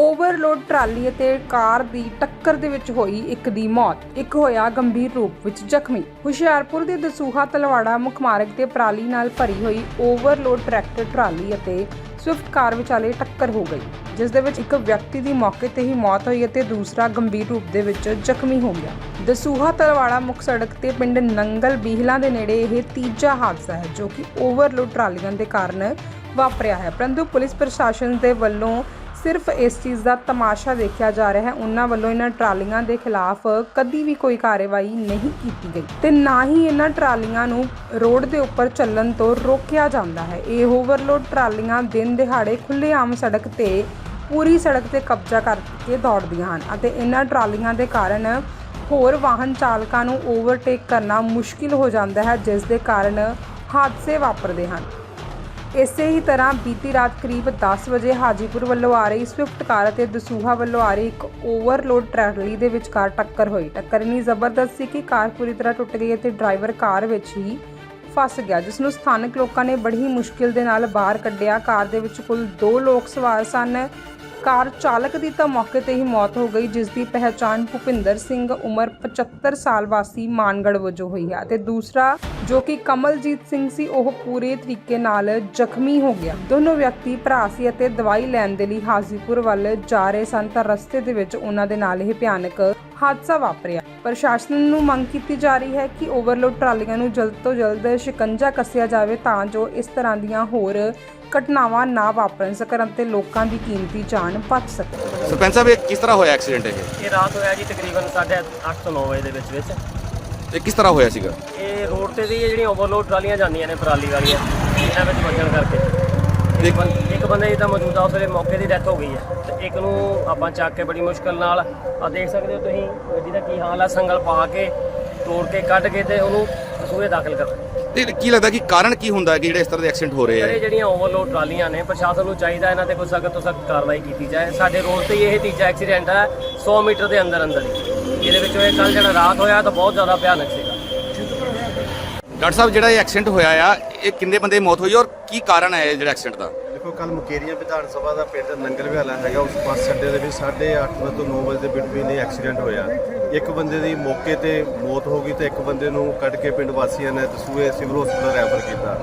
Overload trolley ਅਤੇ ਕਾਰ ਦੀ ਟੱਕਰ ਦੇ ਵਿੱਚ ਹੋਈ ਇੱਕ ਦੀ ਮੌਤ। ਇੱਕ ਹੋਇਆ ਗੰਭੀਰ ਰੂਪ ਵਿੱਚ ਜ਼ਖਮੀ। ਹੁਸ਼ਿਆਰਪੁਰ ਦੇ ਦਸੂਹਾ ਤਲਵਾੜਾ ਮੁੱਖ ਮਾਰਗ ਤੇ ਪਰਾਲੀ ਨਾਲ ਭਰੀ ਹੋਈ ਓਵਰਲੋਡ ਟਰੈਕਟਰ ਟਰਾਲੀ ਅਤੇ ਸਵਿਫਟ ਕਾਰ ਵਿਚਾਲੇ ਟੱਕਰ ਹੋ ਗਈ, ਜਿਸ ਦੇ ਵਿੱਚ ਇੱਕ ਵਿਅਕਤੀ ਦੀ ਮੌਕੇ ਤੇ ਹੀ ਮੌਤ ਹੋਈ ਅਤੇ ਦੂਸਰਾ ਗੰਭੀਰ ਰੂਪ ਦੇ ਵਿੱਚ ਜ਼ਖਮੀ ਹੋ ਗਿਆ। ਦਸੂਹਾ ਤਲਵਾੜਾ ਮੁੱਖ ਸੜਕ ਤੇ ਪਿੰਡ ਨੰਗਲ ਬੀਹਲਾਂ ਦੇ ਨੇੜੇ ਇਹ ਤੀਜਾ ਹਾਦਸਾ ਹੈ ਜੋ ਕਿ ਓਵਰਲੋਡ ਟਰਾਲੀਆਂ ਦੇ ਕਾਰਨ ਵਾਪਰਿਆ ਹੈ। ਪਰੰਤੂ ਪੁਲਿਸ ਪ੍ਰਸ਼ਾਸਨ ਦੇ ਵੱਲੋਂ ਸਿਰਫ ਇਸ ਚੀਜ਼ ਦਾ ਤਮਾਸ਼ਾ ਦੇਖਿਆ ਜਾ ਰਿਹਾ ਹੈ। ਉਹਨਾਂ ਵੱਲੋਂ ਇਹਨਾਂ ਟਰਾਲੀਆਂ ਦੇ ਖਿਲਾਫ ਕਦੀ ਵੀ ਕੋਈ ਕਾਰਵਾਈ ਨਹੀਂ ਕੀਤੀ ਗਈ ਤੇ ਨਾ ਹੀ ਇਹਨਾਂ ਟਰਾਲੀਆਂ ਨੂੰ ਰੋਡ ਦੇ ਉੱਪਰ ਚੱਲਣ ਤੋਂ ਰੋਕਿਆ ਜਾਂਦਾ ਹੈ। ਇਹ ਓਵਰਲੋਡ ਟਰਾਲੀਆਂ ਦਿਨ ਦਿਹਾੜੇ ਖੁੱਲ੍ਹੇਆਮ ਸੜਕ ਤੇ, ਪੂਰੀ ਸੜਕ ਤੇ ਕਬਜ਼ਾ ਕਰਕੇ ਦੌੜਦੀਆਂ ਹਨ ਅਤੇ ਇਹਨਾਂ ਟਰਾਲੀਆਂ ਦੇ ਕਾਰਨ ਹੋਰ ਵਾਹਨ ਚਾਲਕਾਂ ਨੂੰ ਓਵਰਟੇਕ ਕਰਨਾ ਮੁਸ਼ਕਿਲ ਹੋ ਜਾਂਦਾ ਹੈ, ਜਿਸ ਦੇ ਕਾਰਨ ਹਾਦਸੇ ਵਾਪਰਦੇ ਹਨ। ਇਸੇ ਹੀ ਤਰ੍ਹਾਂ ਬੀਤੀ ਰਾਤ ਕਰੀਬ 10 ਵਜੇ ਹਾਜੀਪੁਰ ਵੱਲੋਂ ਆ ਰਹੀ ਸਵਿਫਟ ਕਾਰ ਅਤੇ ਦਸੂਹਾ ਵੱਲੋਂ ਆ ਰਹੀ ਇੱਕ ਓਵਰਲੋਡ ਟਰੈਕਟਰੀ ਦੇ ਵਿਚਕਾਰ ਟੱਕਰ ਹੋਈ। ਟੱਕਰ ਇੰਨੀ ਜ਼ਬਰਦਸਤ ਸੀ ਕਿ ਕਾਰ ਪੂਰੀ ਤਰ੍ਹਾਂ ਟੁੱਟ ਗਈ ਅਤੇ ਡਰਾਈਵਰ ਕਾਰ ਵਿੱਚ ਹੀ ਫਸ ਗਿਆ, ਜਿਸ ਨੂੰ ਸਥਾਨਕ ਲੋਕਾਂ ਨੇ ਬੜੀ ਮੁਸ਼ਕਿਲ ਦੇ ਨਾਲ ਬਾਹਰ ਕੱਢਿਆ। ਕਾਰ ਦੇ ਵਿੱਚ ਕੁੱਲ 2 ਲੋਕ ਸਵਾਰ ਸਨ। ਕਾਰ ਚਾਲਕ ਦੀ ਤਾਂ ਮੌਕੇ ਤੇ ਹੀ ਮੌਤ ਹੋ ਗਈ, ਜਿਸ ਦੀ ਪਹਿਚਾਣ ਭੁਪਿੰਦਰ ਸਿੰਘ ਉਮਰ 75 ਸਾਲ ਵਾਸੀ ਮਾਨਗੜ ਵਜੋਂ ਹੋਈ ਹੈ ਤੇ ਦੂਸਰਾ, ਜੋ ਕਿ ਕਮਲਜੀਤ ਸਿੰਘ ਸੀ, ਉਹ ਪੂਰੇ ਤਰੀਕੇ ਨਾਲ ਜ਼ਖਮੀ ਹੋ ਗਿਆ। ਦੋਨੋਂ ਵਿਅਕਤੀ ਭਰਾ ਸੀ ਅਤੇ ਦਵਾਈ ਲੈਣ ਦੇ ਲਈ ਹਾਜ਼ੀਪੁਰ ਵੱਲ ਜਾ ਰਹੇ ਸਨ, ਤਾਂ ਰਸਤੇ ਦੇ ਵਿੱਚ ਉਹਨਾਂ ਦੇ ਨਾਲ ਇਹ ਭਿਆਨਕ ਹਾਦਸਾ ਵਾਪਰਿਆ। ਪ੍ਰਸ਼ਾਸਨ ਨੂੰ ਮੰਗ ਕੀਤੀ ਜਾ ਰਹੀ ਹੈ ਕਿ ਓਵਰਲੋਡ ਟਰਾਲੀਆਂ ਨੂੰ ਜਲਦ ਤੋਂ ਜਲਦ ਸ਼ਿਕੰਜਾ ਕੱਸਿਆ ਜਾਵੇ, ਤਾਂ ਜੋ ਇਸ ਤਰ੍ਹਾਂ ਦੀਆਂ ਹੋਰ ਘਟਨਾਵਾਂ ਨਾ ਵਾਪਰਨ ਸਕਣ ਅਤੇ ਲੋਕਾਂ ਦੀ ਕੀਮਤੀ ਜਾਨ ਬਚ ਸਕੇ ਸਰਪੰਚ ਸਾਹਿਬ ਇਹ ਕਿਸ ਤਰ੍ਹਾਂ ਹੋਇਆ ਐਕਸੀਡੈਂਟ ਇਹ? ਇਹ ਰਾਤ ਹੋਇਆ ਜੀ ਤਕਰੀਬਨ 8:30 ਤੋਂ 9 ਵਜੇ ਦੇ ਵਿੱਚ ਵਿੱਚ। ਇਹ ਕਿਸ ਤਰ੍ਹਾਂ ਹੋਇਆ ਸੀਗਾ? ਇਹ ਰੋਡ ਤੇ ਦੀ ਇਹ ਜਿਹੜੀਆਂ ਓਵਰਲੋਡ ਟਰਾਲੀਆਂ ਜਾਂਦੀਆਂ ਨੇ ਪਰਾਲੀ ਵਾਲੀਆਂ ਇਹਨਾਂ ਵਿੱਚ ਵੱਜਣ ਕਰਕੇ। ਇੱਕ ਬੰ- ਇੱਕ ਬੰਦੇ ਦੀ ਤਾਂ ਮੌਜੂਦਾ ਉਸ ਵੇਲੇ ਮੌਕੇ ਦੀ ਡੈਥ ਹੋ ਗਈ ਹੈ। ਤੇ ਇੱਕ ਨੂੰ ਆਪਾਂ ਚੱਕ ਕੇ ਬੜੀ ਮੁਸ਼ਕਲ ਨਾਲ ਆ ਦੇਖ ਸਕਦੇ ਹੋ ਤੁਸੀਂ ਗੱਡੀ ਦਾ ਕੀ ਹਾਲ ਆ ਸੰਗਲ ਪਾ ਕੇ ਤੋੜ ਕੇ ਕੱਢ ਕੇ ਤੇ ਉਹਨੂੰ ਸੂਏ ਦਾਖਲ ਕਰ ਤੇ ਕੀ ਲੱਗਦਾ ਕਿ ਕਾਰਨ ਕੀ ਹੁੰਦਾ ਹੈ ਕਿ ਜਿਹੜੇ ਇਸ ਤਰ੍ਹਾਂ ਦੇ ਐਕਸੀਡੈਂਟ ਹੋ ਰਹੇ ਇਹ ਆ ਜਿਹੜੀਆਂ ਓਵਰਲੋਡ ਟਰਾਲੀਆਂ ਨੇ ਪ੍ਰਸ਼ਾਸਨ ਨੂੰ ਚਾਹੀਦਾ ਇਹਨਾਂ ਤੇ ਕੋਈ ਸਖਤ ਤੋਂ ਸਖਤ ਕਾਰਵਾਈ ਕੀਤੀ ਜਾਏ। ਸਾਡੇ ਰੋਡ ਤੇ ਇਹ ਤੀਜਾ ਐਕਸੀਡੈਂਟ ਹੈ 100 ਮੀਟਰ ਦੇ ਅੰਦਰ ਅੰਦਰ ਹੀ। ਜਿਹਦੇ ਵਿੱਚ ਇਹ ਕੱਲ ਜਿਹੜਾ ਰਾਤ ਹੋਇਆ ਤਾਂ ਬਹੁਤ ਜ਼ਿਆਦਾ ਭਿਆਨਕ ਸੀਗਾ। ਡਾਕਟਰ ਸਾਹਿਬ ਜਿਹੜਾ ਇਹ ਐਕਸੀਡੈਂਟ ਹੋਇਆ ਆ ਇਹ ਕਿੰਨੇ ਬੰਦੇ ਦੀ ਮੌਤ ਹੋਈ ਔਰ ਕੀ ਕਾਰਨ ਹੈ ਇਹ ਜਿਹੜਾ ਐਕਸੀਡੈਂਟ ਦਾ? ਦੇਖੋ ਕੱਲ ਮੁਕੇਰੀਆਂ ਵਿਧਾਨ ਸਭਾ ਦਾ ਪਿੰਡ ਨੰਗਲ ਵਿਹਾਲਾ ਹੈਗਾ, ਉਸ ਬੱਸ ਅੱਡੇ ਦੇ ਵਿੱਚ 8:30 ਵਜੇ ਤੋਂ 9 ਵਜੇ ਦੇ ਬਿਟਵੀਨ ਇਹ ਐਕਸੀਡੈਂਟ ਹੋਇਆ। ਇੱਕ ਬੰਦੇ ਦੀ ਮੌਕੇ ਤੇ ਮੌਤ ਹੋ ਗਈ ਤੇ ਇੱਕ ਬੰਦੇ ਨੂੰ ਕੱਢ ਕੇ ਪਿੰਡ ਵਾਸੀਆਂ ਨੇ ਦਸੂਏ ਸਿਵਲ ਹਸਪਤਾਲ ਰੈਫਰ ਕੀਤਾ।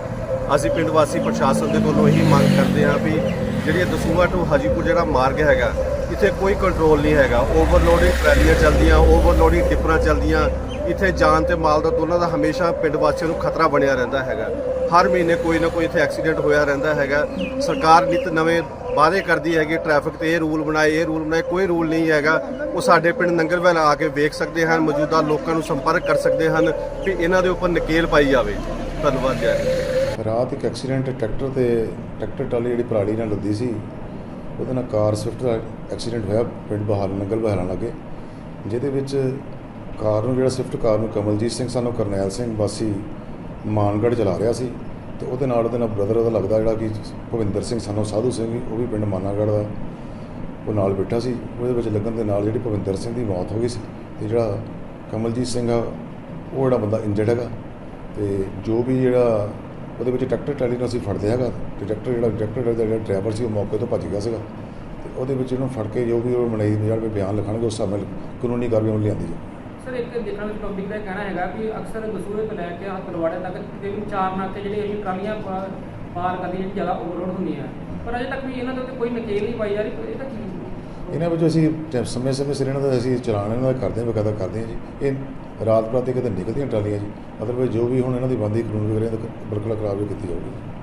ਅਸੀਂ ਪਿੰਡ ਵਾਸੀ ਪ੍ਰਸ਼ਾਸਨ ਦੇ ਕੋਲੋਂ ਇਹੀ ਮੰਗ ਕਰਦੇ ਹਾਂ ਵੀ ਜਿਹੜੀ ਇਹ ਦਸੂਆ ਟੂ ਹਾਜੀਪੁਰ ਜਿਹੜਾ ਮਾਰਗ ਹੈਗਾ, ਇੱਥੇ ਕੋਈ ਕੰਟਰੋਲ ਨਹੀਂ ਹੈਗਾ। ਓਵਰਲੋਡਿੰਗ ਟਰਾਲੀਆਂ ਚੱਲਦੀਆਂ ਓਵਰਲੋਡਿੰਗ ਟਿੱਪਰਾਂ ਚੱਲਦੀਆਂ ਇੱਥੇ ਜਾਨ ਤੇ ਮਾਲ ਦਾ ਦੋਨਾਂ ਦਾ ਹਮੇਸ਼ਾ ਪਿੰਡ ਵਾਸੀਆਂ ਨੂੰ ਖਤਰਾ ਬਣਿਆ ਰਹਿੰਦਾ ਹੈਗਾ। ਹਰ ਮਹੀਨੇ ਕੋਈ ਨਾ ਕੋਈ ਇੱਥੇ ਐਕਸੀਡੈਂਟ ਹੋਇਆ ਰਹਿੰਦਾ ਹੈਗਾ। ਸਰਕਾਰ ਨਿਤ ਨਵੇਂ ਵਾਅਦੇ ਕਰਦੀ ਹੈਗੀ ਟ੍ਰੈਫਿਕ ਤੇ ਇਹ ਰੂਲ ਬਣਾਏ, ਇਹ ਰੂਲ ਬਣਾਏ, ਕੋਈ ਰੂਲ ਨਹੀਂ ਹੈਗਾ। ਉਹ ਸਾਡੇ ਪਿੰਡ ਨੰਗਲਵੈਲ ਆ ਕੇ ਵੇਖ ਸਕਦੇ ਹਨ, ਮੌਜੂਦਾ ਲੋਕਾਂ ਨੂੰ ਸੰਪਰਕ ਕਰ ਸਕਦੇ ਹਨ ਵੀ ਇਹਨਾਂ ਦੇ ਉੱਪਰ ਨਕੇਲ ਪਾਈ ਜਾਵੇ। ਧੰਨਵਾਦ ਜੈ ਰਾਤ ਇੱਕ ਐਕਸੀਡੈਂਟ ਟਰੈਕਟਰ ਤੇ ਟਰੈਕਟਰ ਟਰਾਲੀ ਜਿਹੜੀ ਪਰਾਲੀ ਨਾਲ ਲੱਦੀ ਸੀ, ਉਹਦੇ ਨਾਲ ਕਾਰ ਸਵਿਫਟ ਦਾ ਐਕਸੀਡੈਂਟ ਹੋਇਆ, ਪਿੰਡ ਬਹਾਲ, ਨੰਗਲ ਬਹਾਲਾਂ ਲਾਗੇ। ਜਿਹਦੇ ਵਿੱਚ ਕਾਰ ਨੂੰ, ਜਿਹੜਾ ਸਵਿਫਟ ਕਾਰ ਨੂੰ ਕਮਲਜੀਤ ਸਿੰਘ, ਸਾਨੂੰ ਕਰਨੈਲ ਸਿੰਘ ਵਾਸੀ ਮਾਨਗੜ੍ਹ ਚਲਾ ਰਿਹਾ ਸੀ ਤੇ ਉਹਦੇ ਨਾਲ ਉਹਦੇ ਨਾਲ ਬ੍ਰਦਰ ਉਹਦਾ ਲੱਗਦਾ ਜਿਹੜਾ ਕਿ ਭਵਿੰਦਰ ਸਿੰਘ ਸਾਨੂੰ ਸਾਧੂ ਸਿੰਘ ਉਹ ਵੀ ਪਿੰਡ ਮਾਨਾਗੜ੍ਹ ਦਾ, ਉਹ ਨਾਲ ਬੈਠਾ ਸੀ। ਉਹਦੇ ਵਿੱਚ ਲੱਗਣ ਦੇ ਨਾਲ ਜਿਹੜੀ ਭਵਿੰਦਰ ਸਿੰਘ ਦੀ ਮੌਤ ਹੋ ਗਈ ਸੀ ਤੇ ਜਿਹੜਾ ਕਮਲਜੀਤ ਸਿੰਘ ਆ, ਉਹ ਜਿਹੜਾ ਬੰਦਾ ਇੰਜਰਡ ਹੈਗਾ ਤੇ ਜੋ ਵੀ ਜਿਹੜਾ ਉਹਦੇ ਵਿੱਚ ਟਰੈਕਟਰ ਟਰਾਲੀ ਨੂੰ ਅਸੀਂ ਫੜਦੇ ਹੈਗਾ ਤੇ ਟਰੈਕਟਰ ਜਿਹੜਾ ਟਰੈਕਟਰ ਦਾ ਜਿਹੜਾ ਡਰਾਈਵਰ ਸੀ ਉਹ ਮੌਕੇ ਤੋਂ ਭੱਜ ਗਿਆ ਸੀਗਾ ਤੇ ਉਹਦੇ ਵਿੱਚ ਇਹਨੂੰ ਫੜ ਕੇ ਜੋ ਵੀ ਉਹ ਮਨਾਈ ਮਜਾਲ ਵਿੱਚ ਬਿਆਨ ਲਿਖਣਗੇ ਉਸ ਹਿਸਾਬ ਨਾਲ ਕਾਨੂੰਨੀ ਕਾਰਵਾਈ ਉਹ ਲਿਆਂਦੀ ਜਾਊ ਸਰ ਇੱਕ ਦੇਖਣ ਵਿੱਚ ਪਬਲਿਕ ਦਾ ਕਹਿਣਾ ਹੈਗਾ ਕਿ ਅਕਸਰ ਦਸੂਹੇ ਤੋਂ ਲੈ ਕੇ ਹਤਲਵਾੜੇ ਤੱਕ ਤਕਰੀਬਨ ਚਾਰ ਨਾਕੇ ਜਿਹੜੇ ਇਹ ਟਰਾਲੀਆਂ ਪਾ- ਪਾਰ ਕਰਦੀਆਂ ਜਿਹੜੀ ਜ਼ਿਆਦਾ ਓਵਰਲੋਡ ਹੁੰਦੀਆਂ ਪਰ ਅਜੇ ਤੱਕ ਵੀ ਇਹਨਾਂ ਦੇ ਉੱਤੇ ਕੋਈ ਨਕੇਲ ਨਹੀਂ ਪਾਈ ਜਾ ਰਹੀ, ਇਹ ਤਾਂ ਕੀ ਇਹਨਾਂ ਵਿੱਚੋਂ ਅਸੀਂ ਟੈ- ਸਮੇਂ ਸਮੇਂ ਸਿਰ ਇਹਨਾਂ ਦਾ ਅਸੀਂ ਚਲਾਨ ਇਹਨਾਂ ਦਾ ਕਰਦੇ ਹਾਂ, ਬਕਾਇਦਾ ਕਰਦੇ ਹਾਂ ਜੀ। ਇਹ ਰਾਤ ਬਰਾਤੇ ਕਿਤੇ ਨਿਕਲਦੀਆਂ ਟਰਾਲੀਆਂ ਜੀ। ਅਦਰਵਾਈਜ਼ ਜੋ ਵੀ ਹੁਣ ਇਹਨਾਂ ਦੀ ਬੰਦੀ ਕਾਨੂੰਨ ਵਗੈਰਾ ਬਿਲਕੁਲ ਕਾਰਵਾਈ ਕੀਤੀ ਜਾਊਗੀ।